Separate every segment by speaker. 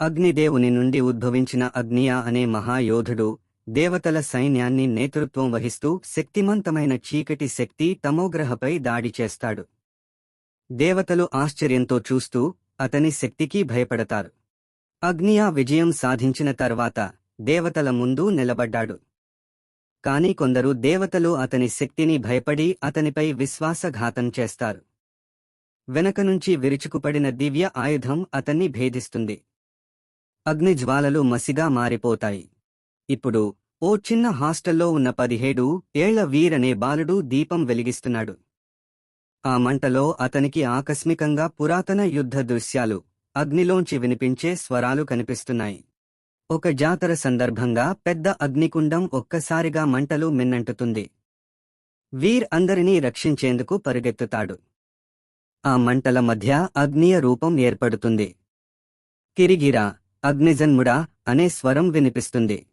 Speaker 1: అగ్నిదేవుని నుండి ఉద్భవించిన అగ్నియా అనే మహాయోధుడు దేవతల సైన్యాన్ని నేతృత్వం వహిస్తూ శక్తిమంతమైన చీకటి శక్తి తమోగ్రహపై దాడి చేస్తాడు. దేవతలు ఆశ్చర్యంతో చూస్తూ అతని శక్తికి భయపడతారు. అగ్నియా విజయం సాధించిన తర్వాత దేవతల ముందు నిలబడ్డాడు. కాని కొందరు దేవతలు అతని శక్తిని భయపడి అతనిపై విశ్వాసఘాతం చేస్తారు. వెనక నుంచి విరుచుకుపడిన దివ్య ఆయుధం అతన్ని భేదిస్తుంది. అగ్నిజ్వాలలు మసిగా మారిపోతాయి. ఇప్పుడు ఓ చిన్న హాస్టల్లో ఉన్న పదిహేడు ఏళ్ళ వీరనే బాలుడు దీపం వెలిగిస్తున్నాడు. ఆ మంటలో అతనికి ఆకస్మికంగా పురాతన యుద్ధ దృశ్యాలు అగ్నిలోంచి వినిపించే స్వరాలు కనిపిస్తున్నాయి. ఒక జాతర సందర్భంగా పెద్ద అగ్నికుండం ఒక్కసారిగా మంటలు మిన్నంటుతుంది. వీర్ అందరినీ రక్షించేందుకు పరుగెత్తుతాడు. ఆ మంటల మధ్య అగ్నియ రూపం ఏర్పడుతుంది. కిరిగిరా అగ్నిజన్ముడా అనే స్వరం వినిపిస్తుంది.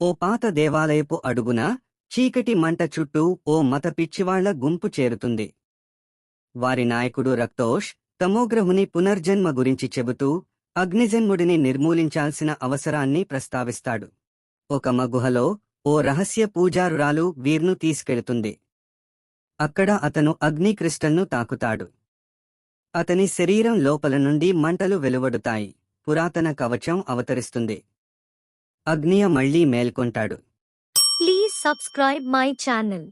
Speaker 1: ఓ పాత దేవాలయపు అడుగున చీకటి మంట చుట్టూ ఓ మత పిచ్చివాళ్ళ గుంపు చేరుతుంది. వారి నాయకుడు రక్తోష్ తమోగ్రహుని పునర్జన్మ గురించి చెబుతూ అగ్నిజన్ముడిని నిర్మూలించాల్సిన అవసరాన్ని ప్రస్తావిస్తాడు. ఒక మగుహలో ఓ రహస్య పూజారురాలు వీర్ను తీసుకెళుతుంది. అక్కడ అతను అగ్ని క్రిస్టల్ను తాకుతాడు. అతని శరీరం లోపల నుండి మంటలు వెలువడుతాయి. పురాతన కవచం అవతరిస్తుంది. అగ్నియ మళ్ళీ మేల్కొంటాడు.
Speaker 2: Please subscribe my channel